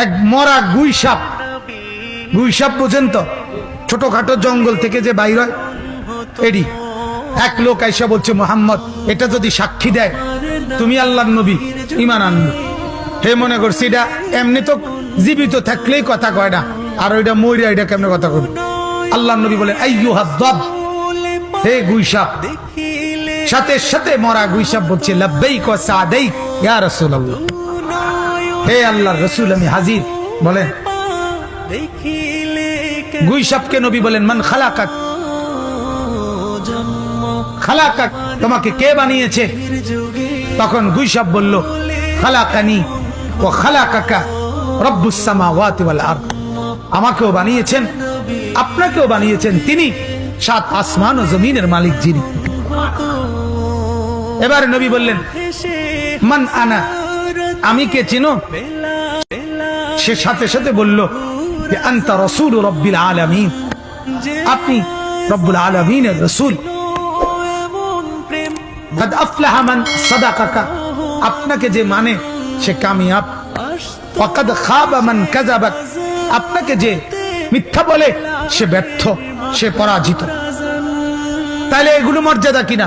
এক মরা গুই সাপ গুই সাপ বোঝেন তো? ছোটখাটো জঙ্গল থেকে যে বাইর হয়। এডি, এক লোক আইসা বলছে, মোহাম্মদ, এটা যদি সাক্ষী দেয়, তুমি আল্লাহর নবী ইমান আনব। হে মনে করছি এটা এমনি তো জীবিত থাকলেই কথা কয় না। আর ওইটা মরিয়া এটা কেমনে কথা কবে আল্লাহ নবী বলে হে গুইসাপ, সাথে সাথে মরা গুইসাপ বলছে, লাব্বাইক ওয়া সাদাইক ইয়া রাসূলুল্লাহ। হে আল্লাহর রাসূল, আমি হাজির। বলেন। গুইসাপকে নবী বলেন, মান খালাকাক। খালাকাক, তোমাকে কে বানিয়েছে? তখন গুইসাপ বলল, খালাকানি ও খালাকাকা রব্বুস সামাওয়াতি ওয়াল আরদ। আমাকেও বানিয়েছেন, আপনাকেও বানিয়েছেন তিনি, সাত আসমান ও জমিনের মালিক যিনি। এবার নবী বললেন, মান আনা আমি কে চিনো? সে সাথে সাথে বলল আন্তা রসুল রব্বিল আলমিন। আপনি রব্বুল আলমিনের রসুল। আপনাকে যে মানে সে কামিয়াব। আপনাকে যে মিথ্যা বলে, সে ব্যর্থ, সে পরাজিত। তাহলে এগুলো মর্যাদা কিনা?